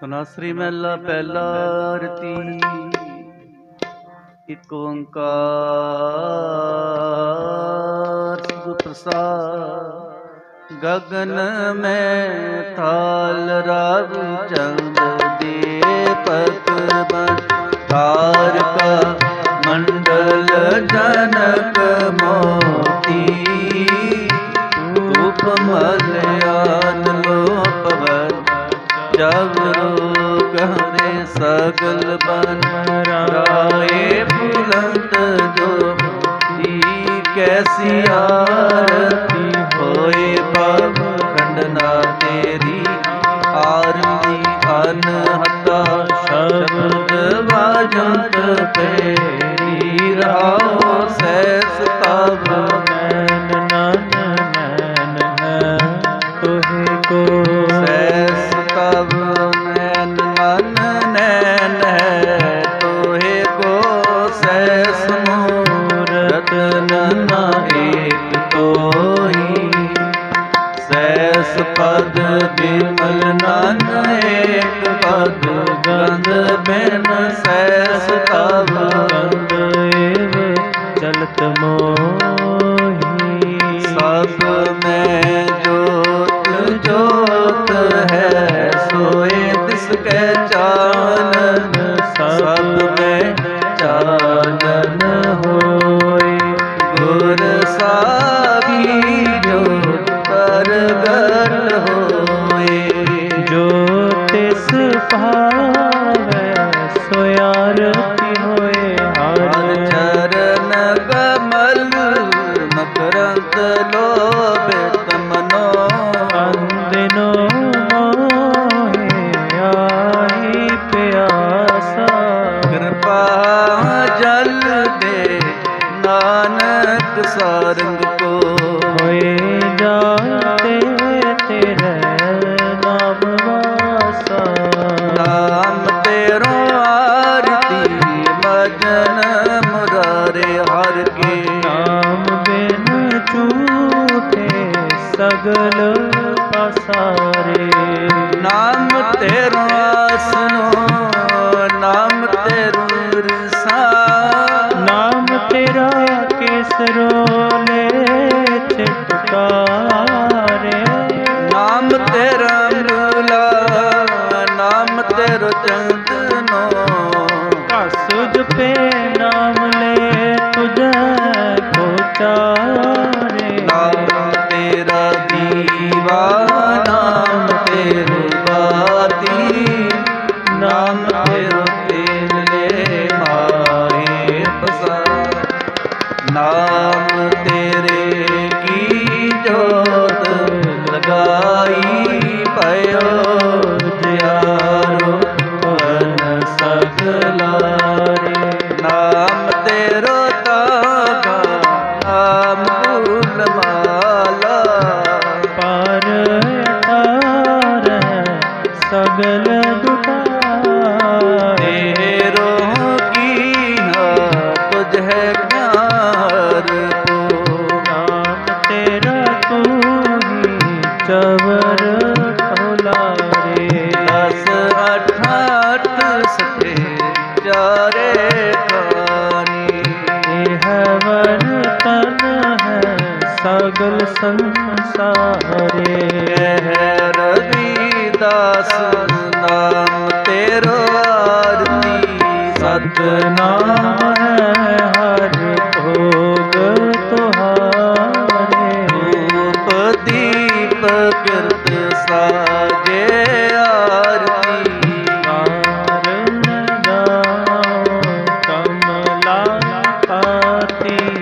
ਤਨਾਸਰੀ ਮਹਿਲਾ ਪਹਿਲਾ ਰਤੀ ਇੱਕ ਓੰਕਾਰ ਸੁਖ ਪ੍ਰਸਾਦ। ਗਗਨ ਮੈਂ ਥਾਲ ਰਵ ਚੰਦ ਦੀਪਕ ਬਨ ਤਾਰਕ ਮੰਡਲ ਜਨਕ ਮੋਤੀ। ਧੂਪ ਮਲਿਆਨ ਲੋਪਵਨ ਜਬ ਰੋਗ ਹਮੇ ਸਗਲ ਬਨ ਰਾਏ ਬੁਲੰਦ ਜੋ ਕੈਸੀ ਆਰਤੀ ਹੋਏ ਪਵ ਖੰਡਨਾ ਤੇਰੀ ਆਰਤੀ ਅਨਹਤਾ ਸ਼ਬਦ ਵਾਜੰਤ ਪੇਰੀ ਰਹਾਓ ਸੈਸ ਤਬ ਬਿਮਲ ਨਨ ਏਕ ਪਦ ਗੰਧ ਬਿਨ ਸੈਸ ਤਬ ਗੰਧ ਏਵ ਚਲਤ ਮੋਹੀ। ਸਭ ਮੈਂ ਜੋਤ ਜੋਤ ਹੈ। ਤਿਸ करो ਸਗਲ ਦੁਟਾਰੇ ਤੇਰੋ ਕੀ ਹਾ ਤੁਝ ਹੈ ਪਿਆਰ ਕੋ? ਨਾਮ ਤੇਰਾ ਤੂੰ ਹੀ ਚਵਰ ਠੋਲਾਰੇ ਦਸ ਅੱਠ ਅੱਠ ਸਤੇ ਚਾਰੇ ਖਾਨੀ ਇਹ ਵਰਤਨ ਹੈ ਸਗਲ ਸੰਸਾਰੇ। ਰਵੀਦਾਸ ਨਾਮ ਤੇਰੋ ਆਰਤੀ। ਸਤਨਾਮ ਹੈ ਹਰ ਭੋਗ ਤੁਹਾਰੇ। ਰੂਪ ਦੀਪ ਕਿਰਤ ਸਾਜੇ ਆਰਤੀ। ਕਾਰਨ ਗਾਓ ਕਮਲਾ ਪਾਤੀ।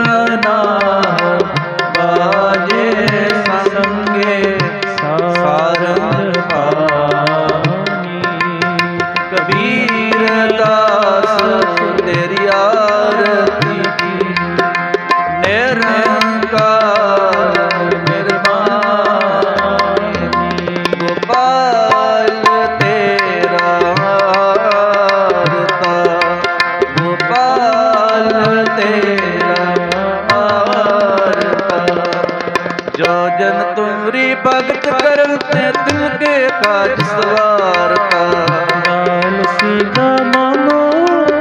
ਜੋ ਜਨ ਤੁਮਰੀ ਭਗਤ ਕਰਨ ਤੇ ਤਿਲ ਕੇ ਕਾਜ ਸਵਾਰਤਾ ਨਾਲ ਸਿਦਾ ਮਨੋ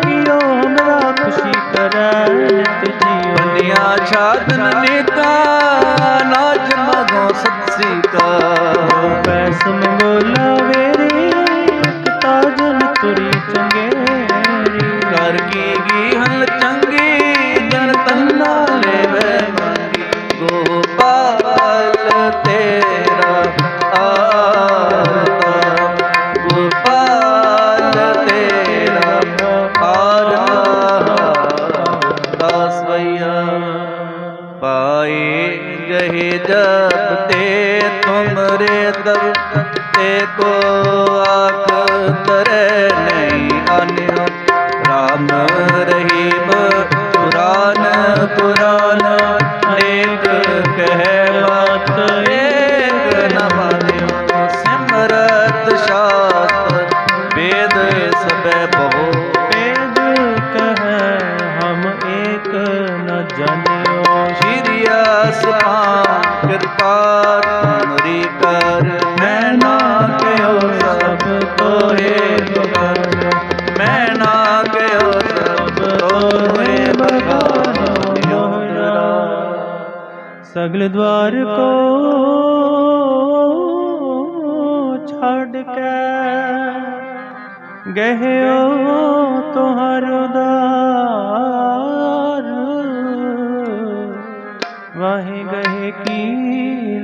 ਕੀਓ ਹਮਰਾ ਖੁਸ਼ੀ ਕਰੈ ਨਿਤ ਜੀਵਨ। ਬੰਦਿਆ ਛਾਦਨ ਨੀਤਾ ਨਾਚ ਮਗੋ ਸਤਸੀ ਕਾ ਪੈਸ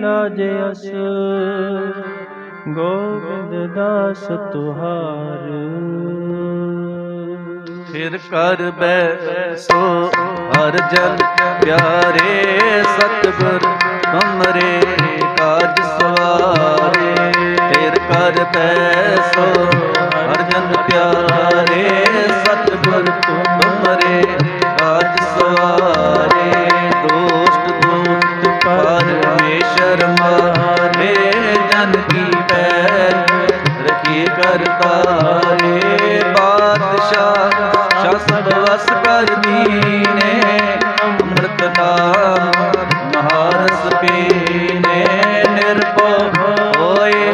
ਲਾਜੇ ਅਸ। ਗੋਬਿੰਦ ਦਾਸ ਤੁਹਾਰ। ਫਿਰ ਕਰ ਬੈ ਸੋ ਹਰ ਜਨ ਪਿਆਰੇ ਸਤਗੁਰ ਹਮਰੇ ਕਾਜ ਸਵਾਰੇ। ਫਿਰ ਕਰ ਬੈ ਸੋ ਹਰ ਜਨ ਪਿਆਰੇ ਸਤਗੁਰ ਤੁਮਰੇ ਕਾਜ ਸਵਾਰੇ। ਦੋ ਪਰਮੇਸ਼ਰ ਮਾਰੇ, ਜਨ ਕੀ ਪੈਰ ਰਖੀ ਕਰਤਾਰੇ। ਬਾਦਸ਼ਾਹ ਸ਼ਸਬ ਵਸ ਕਰ ਦੀਨੇ, ਅੰਮ੍ਰਿਤ ਨਾਮ ਮਹਾਰਸ ਪੀਨੇ। ਨਿਰਭਉ ਹੋਏ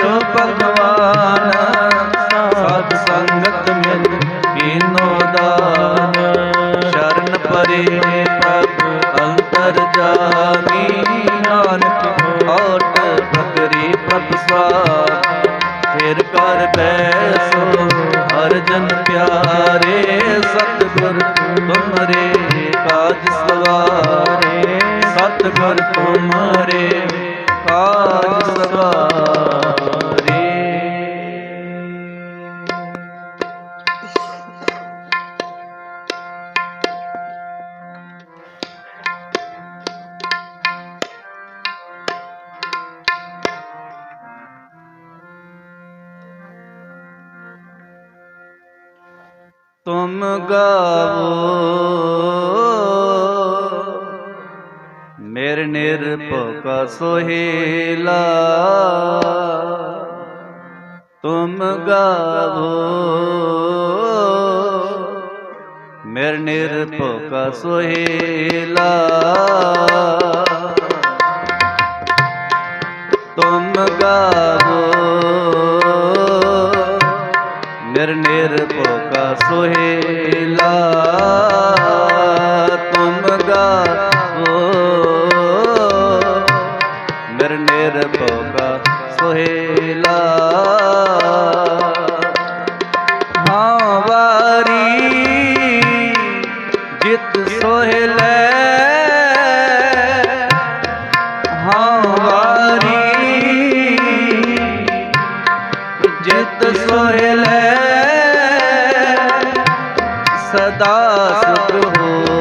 ਜੋ ਭਗਵਾਨ ਸਤ ਸੰਗਤ ਮਿਲ ਕੀਨੋ ਦਾਨ। ਸ਼ਰਨ ਪਰੇ ਪ੍ਰਭ ਅੰਤਰ ਜਾਮੀ ਪਕਰੀ ਸਵਾ ਫਿਰ ਕਰ ਬੈਸੋ, ਹਰ ਜਨ ਪਿਆਰੇ, ਸਤਿਗੁਰ ਤੁਮਰੇ, ਕਾਜ ਸਵਾਰੇ। ਸਤਿਗੁਰ ਤੁਮਰੇ, ਕਾਜ ਸਵਾਰੇ। ਪ੍ਰੇਮ ਗਾਵੋ। ਮੇਰ ਨਿਰਭਉ ਕਾ ਸੋਹੇਲਾ। ਤੁਮ ਗਾਵੋ। ਮੇਰ ਨਿਰਭਉ ਕਾ ਸੋਹੇਲਾ। ਤੁਮ ਗਾਵੋ। ਮੇਰ ਨਿਰਭਉ সোহেলা का शुक्र हो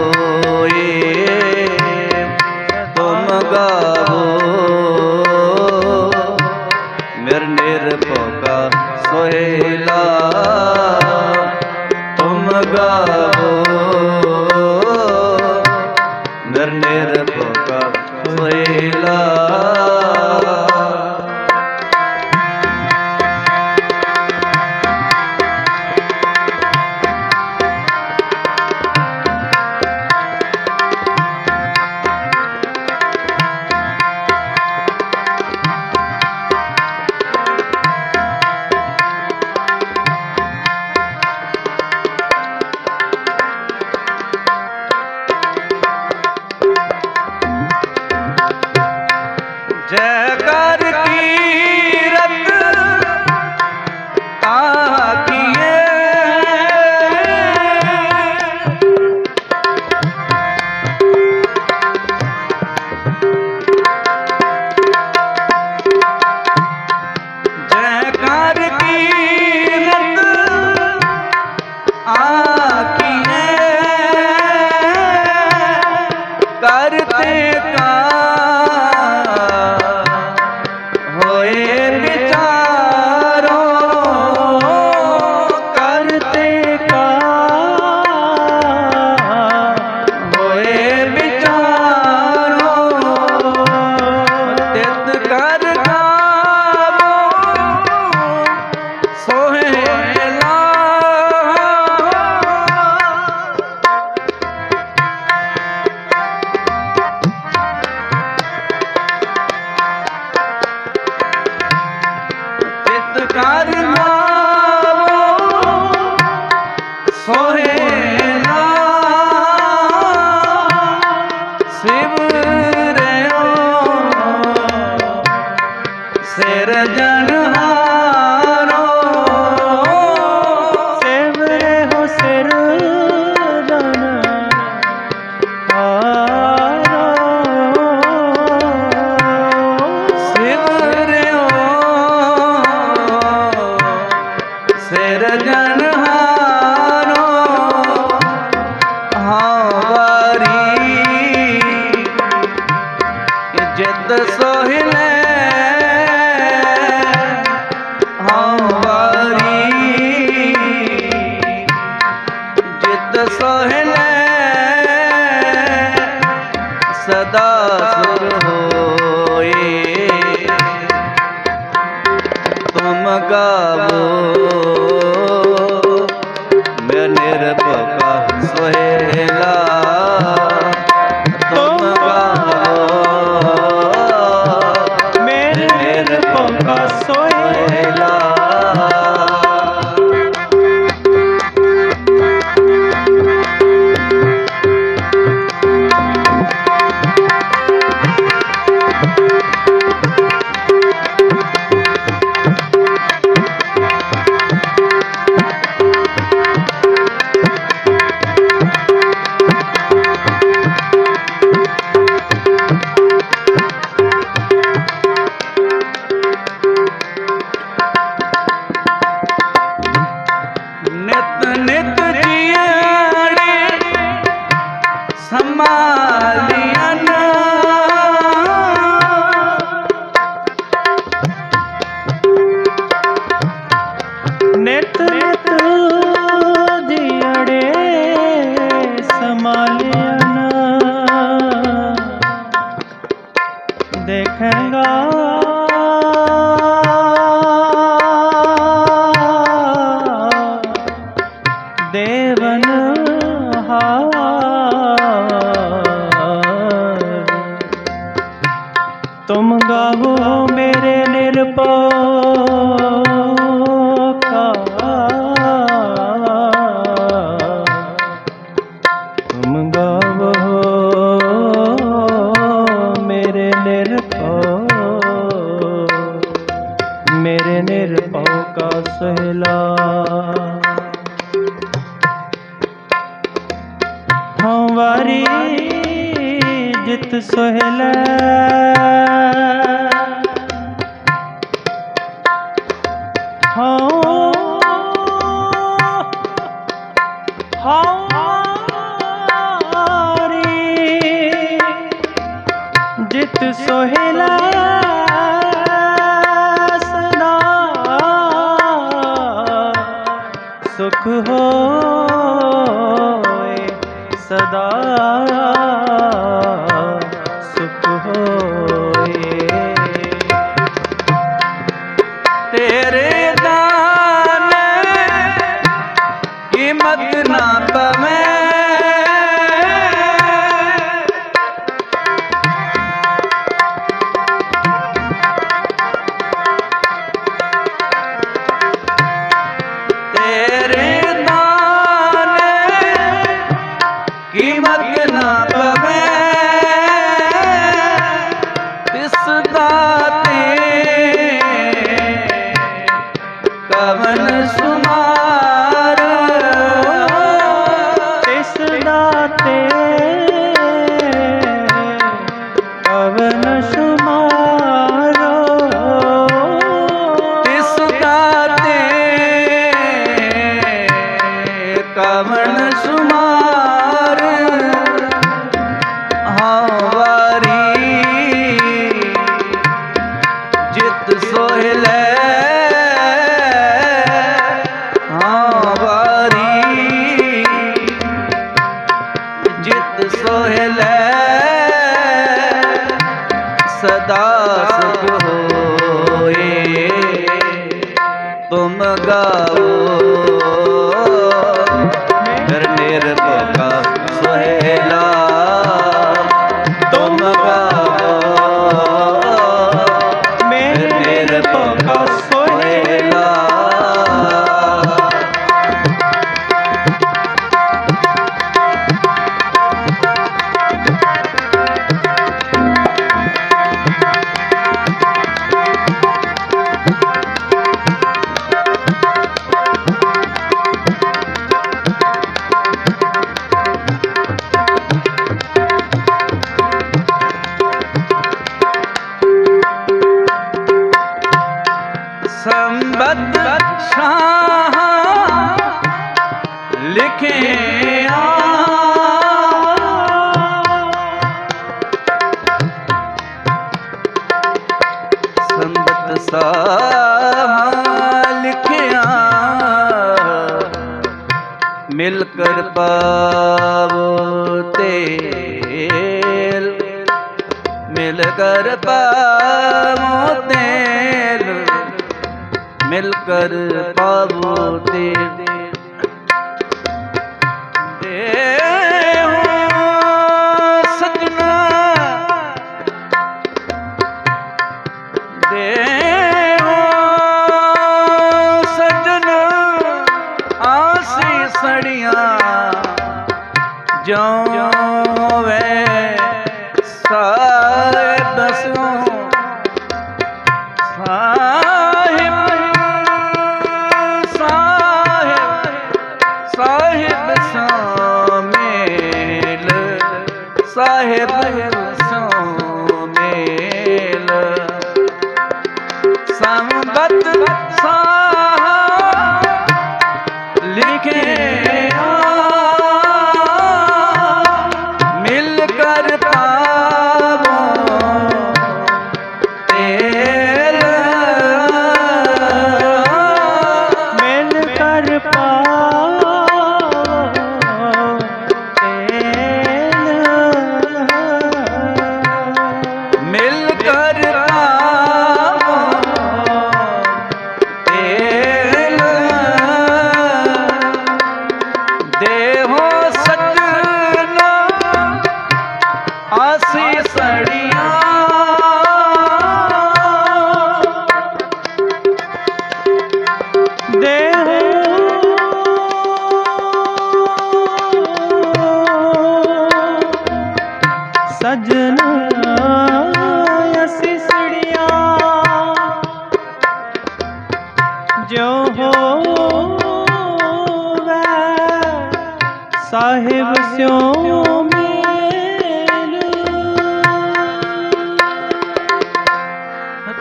ਸਾਹਿਬ ਸਿਉ ਮੇਲ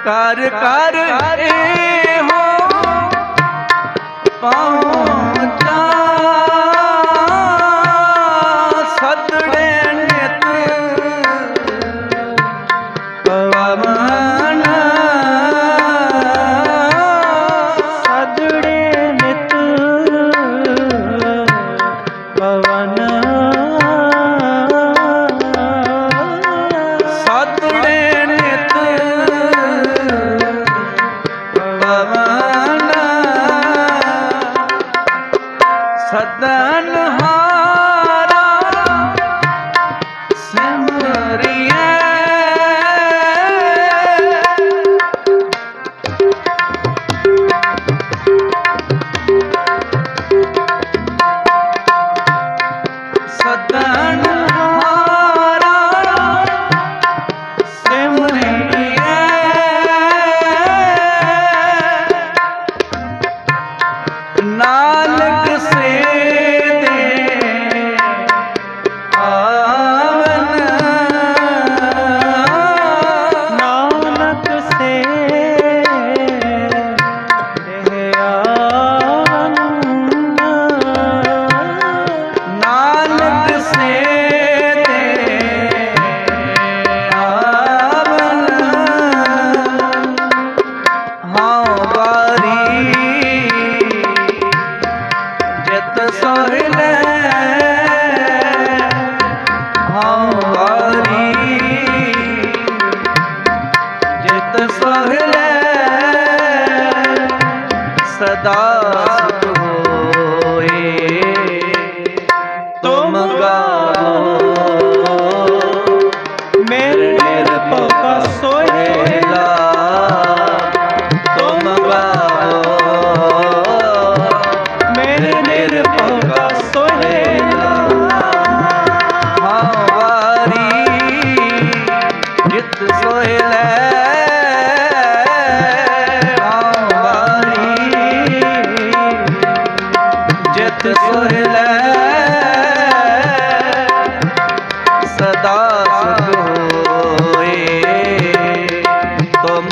ਕਰ ਕਰ ਇਹੋ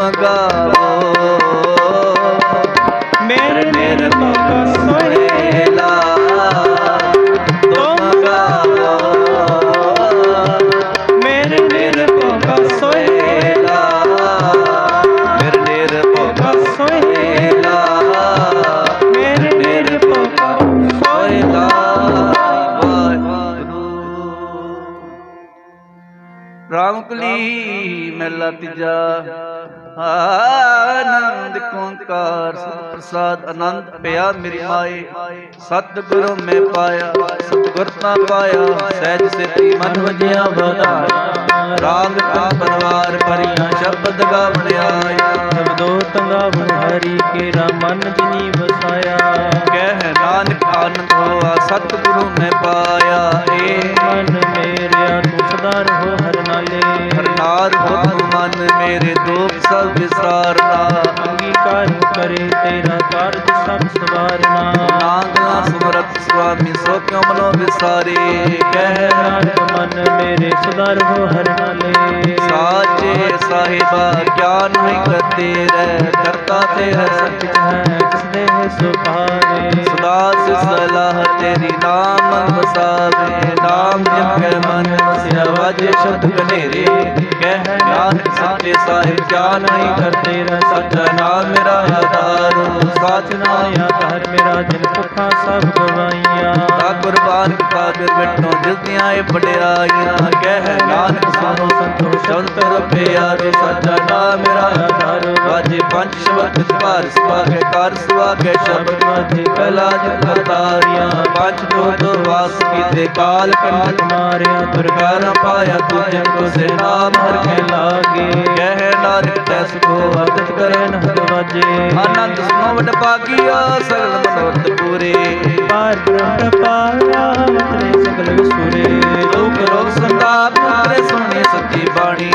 ਤੁਮ ਗਾਵੋ ਮੇਰੇ ਨਿਰਭਉ ਮੇਰੇ ਨਿਰਭਉ ਕਾ ਸੋਹਿਲਾ, ਮੇਰੇ ਨਿਰਭਉ ਕਾ ਮੇਰੇ ਨਿਰਭਉ ਸੋਇਲਾ ਰਾਮ ਕਲੀ ਮਹਿਲਾ ਤੀਜਾ। ਆਨੰਦ ਸਤਿ ਪ੍ਰਸਾਦ ਆਨੰਦ ਪਿਆ ਮੇਰੀ ਮਾਏ। ਸਤਿਗੁਰੂ ਮੈਂ ਪਾਇਆ ਸਤਿਗੁਰ ਤਾਂ ਪਾਇਆ ਸਹਿਜ ਸਿੱਧੀ ਮਨ ਵਜਿਆ ਵਧਾਇਆ। ਰਾਗ ਤਨ ਪਰਵਾਰ ਭਰੀਆਂ ਸ਼ਬਦ ਗਾ ਬਣਿਆਇਆ ਸਬਦੋ ਤੰਗਾ ਹਰੀ ਕੇਰਾ ਮਨ ਜਿਨੀ ਵਸਾਇਆ। ਕਹਿ ਨਾਨਕ ਆਨੰਦ ਹੋਆ ਸਤਿਗੁਰੂ ਮੈਂ ਪਾਇਆ। ਸਭ ਵਿਸਾਰਨਾ। ਅੰਗੀਕਾਰ ਕਰੇ ਤੇਰਾ ਕਾਰਜ ਸਭ ਸਵਾਰਨਾ। ਨਾਂਗਲਾ ਸੁਮਰਤ ਸੁਆਮੀ ਸੋ ਕਿਉ ਮਨੋ ਵਿਸਾਰੇ? ਕਹਿ ਨਾਨਕ ਮਨ ਮੇਰੇ ਸਦਾ ਰਹੋ ਹਰ ਨਾਲੇ। ਸਾਚੇ ਸਾਹਿਬਾ ਗਿਆਨ ਕਰਤੇ ਰਹਿ ਕਰਤਾ ਤੇਰਾ ਸਭ ਕੁਛ ਹੈ ਸੁਭਾਵੇ। ਸਦਾ ਸਲਾਹ ਤੇਰੀ ਨਾਮ ਵਸਾਵੇ। ਨਾਮ ਕੈ ਮਨ ਵਸਿਆ ਵਾਜੇ ਸ਼ਬਦ ਕਨੇਰੇ ਕਹਿ ਨਾਨਕ ਸੱਚੇ ਸਾਹਿਬ ਗਿਆਨ ਨਹੀਂ ਕਰਤੇ ਰਹਿ ਸੱਚਾ ਨਾਮ ਮੇਰਾ ਆਧਾਰ। ਸਾਚ ਨਾਮ ਘਰ ਮੇਰਾ ਜਿਨ ਭੁੱਖਾ ਸਭ ਗਵਾਈਆਂ। ਤਾ ਕੁਰਬਾਨ ਕੀਤਾ ਬਿਰ ਮਿਟੋ ਜਿਸ ਦੀਆਂ ਇਹ ਵਡਿਆਈਆਂ। ਕਹਿ ਨਾਨਕ ਸੁਣੋ ਸੰਤੋਖ ਸ਼ਬਦ ਰਪੇ ਆਰੋ ਸਾਚਾ ਨਾਮ ਮੇਰਾ ਆਧਾਰ। ਪੰਜ ਸ਼ਬਦ ਭਾਰ ਸੁਆਗੇ ਕਰ ਸੁਆਗੇ ਸ਼ਬਦ ਵਾਜੇ ਪਹਿਲਾ ਜਿਤ ਪੰਜ ਦੋ ਵਾਸ ਕੀਤੇ ਕਾਲ ਕੰਠ ਮਾਰਿਆ ਪ੍ਰਕਾਰ ਪਾਇਆ ਤੁਝੇ ਕੋ ਸੇ ਨਾਮ ਹਰ ਕੇ ਲਾਗੇ। ਕਹਿ ਨਾਨਕ ਤੈ ਸੁਖੋ ਵਰਦਤ ਕਰੇ ਨ ਆਨੰਦ ਸੁਨੋ ਵਡ ਭਾਗੀਆ ਸਗਲ ਮਨੋਰਥ ਪੂਰੇ। ਪਾਰ ਬ੍ਰਹਮ ਪਾਇਆ ਮਤਰੇ ਸਗਲ ਵਿਸੁਰੇ। ਲੋਕ ਰੋਗ ਸੰਤਾਪ ਉਤਰੇ ਸੁਣੇ ਸੱਚੀ ਬਾਣੀ।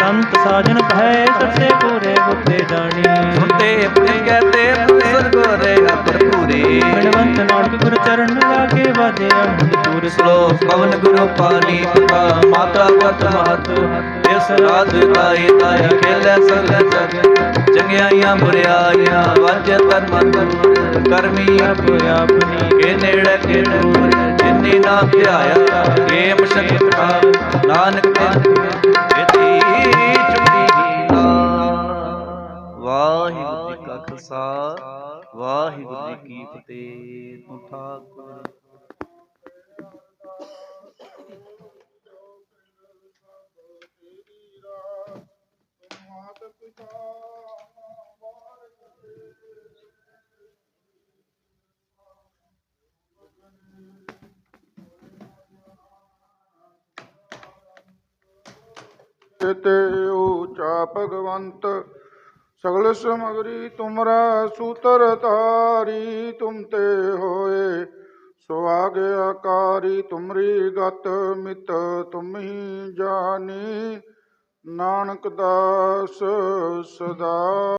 ਸੰਤ ਸਾਜਨ ਭੈ ਸਸੇ ਪੂਰੇ ਬੁੱਤੇ ਬਾਣੀ। ਸੁਣਤੇ ਪ੍ਰਿਗੈ ਤੇ ਮੁਸਲ ਗੋਰੇ ਹਰਪੂਰੇ ਬਲਵੰਤ ਨੋਟਪੁਰ ਚਰਨ ਲਾਗੇ ਵਾਜਿਆ ਮਨਪੁਰ ਸਲੋਕ ਪਵਨ ਗੁਰੂ ਪਾਣੀ ਪਿਤਾ ਮਾਤਾ ਪਤ ਮਹਤ। ਇਸ ਰਾਜ ਦਾਏ ਦਾਇਆ ਖੇਲੇ ਸਗਲ ਜਗ ਚੰਗਿਆਈਆਂ ਬੁਰਿਆਈਆਂ ਵਾਜੇ ਧਰਮ ਧਰਮ। ਕਰਮੀ ਆਪ ਆਪਣੀ। ਕੇ ਨੇੜੇ ਕੇ ਦੂਰ ਜਿਨੀ ਨਾ ਧਿਆਇਆ ਏਮ ਸ਼ਕਤਾ ਨਾਨਕ ਤੇ ਖਾਲਸਾ ਵਾਹਿਗੁਰੂ ਜੀ ਕੀ ਫਤਿਹ। ਤੂੰ ਠਾਕੁਰ। ਤੇ ਊਚਾ ਭਗਵੰਤ ਸਗਲ ਸਮਗਰੀ ਤੁਮਰਾ ਸੂਤਰ ਤਾਰੀ ਤੁਮ ਤੇ ਹੋਏ। ਸੁਆਗ ਆਕਾਰੀ ਤੁਮਰੀ ਗਤ ਮਿਤ ਤੁਮਹੀ ਜਾਨੀ ਨਾਨਕ ਦਾਸ ਸਦਾ